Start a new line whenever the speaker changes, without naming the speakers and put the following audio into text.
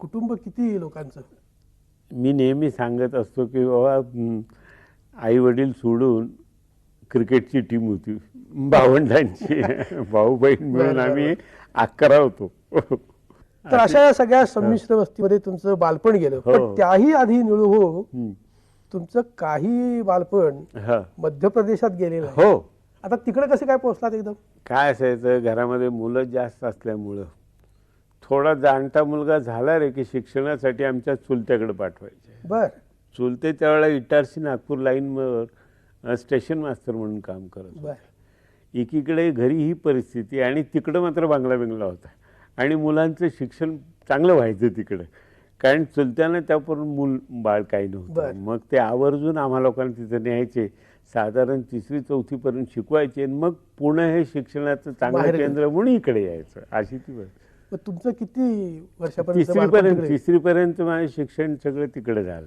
कुटुंब किती लोकांचं?
मी नेहमी सांगत असतो की बाबा आई वडील सोडून क्रिकेटची टीम होती. भावंडांची भाऊ बहीण मिळून आम्ही अकरा होतो.
तर अशा या सगळ्या संमिश्र वस्तीमध्ये तुमचं बालपण गेलं.
हो.
पण त्याही आधी निळू हो. तुमचं काही बालपण. मध्य प्रदेशात गेलेलं आहे.
हो.
आता तिकडे कसे काय पोहोचलात एकदम?
काय असायचं घरामध्ये मुलं जास्त असल्यामुळं. थोडा जाणता मुलगा झाला रे की शिक्षणासाठी आमच्या चुलत्याकडे पाठवायचे.
बर.
चुलते त्यावेळेला इटारसी नागपूर लाईनवर स्टेशन मास्तर म्हणून काम करत.
बर.
एकीकडे घरी ही परिस्थिती आणि तिकडं मात्र बांगला बिंगला होता. आणि मुलांचं शिक्षण चांगलं व्हायचं तिकडं. कारण चुलत्यानं त्यापर्यंत मूल बाळ काही नव्हतं. मग ते आवर्जून आम्हा लोकांना तिथं न्यायचे. साधारण तिसरी चौथीपर्यंत शिकवायचे. आणि मग पुणे हे शिक्षणाचं चांगलं केंद्र म्हणून इकडे यायचं. अशी ती.
मग तुमचं किती वर्षापर्यंत
तिसरीपर्यंत? तिसरीपर्यंत माझं शिक्षण सगळं तिकडे झालं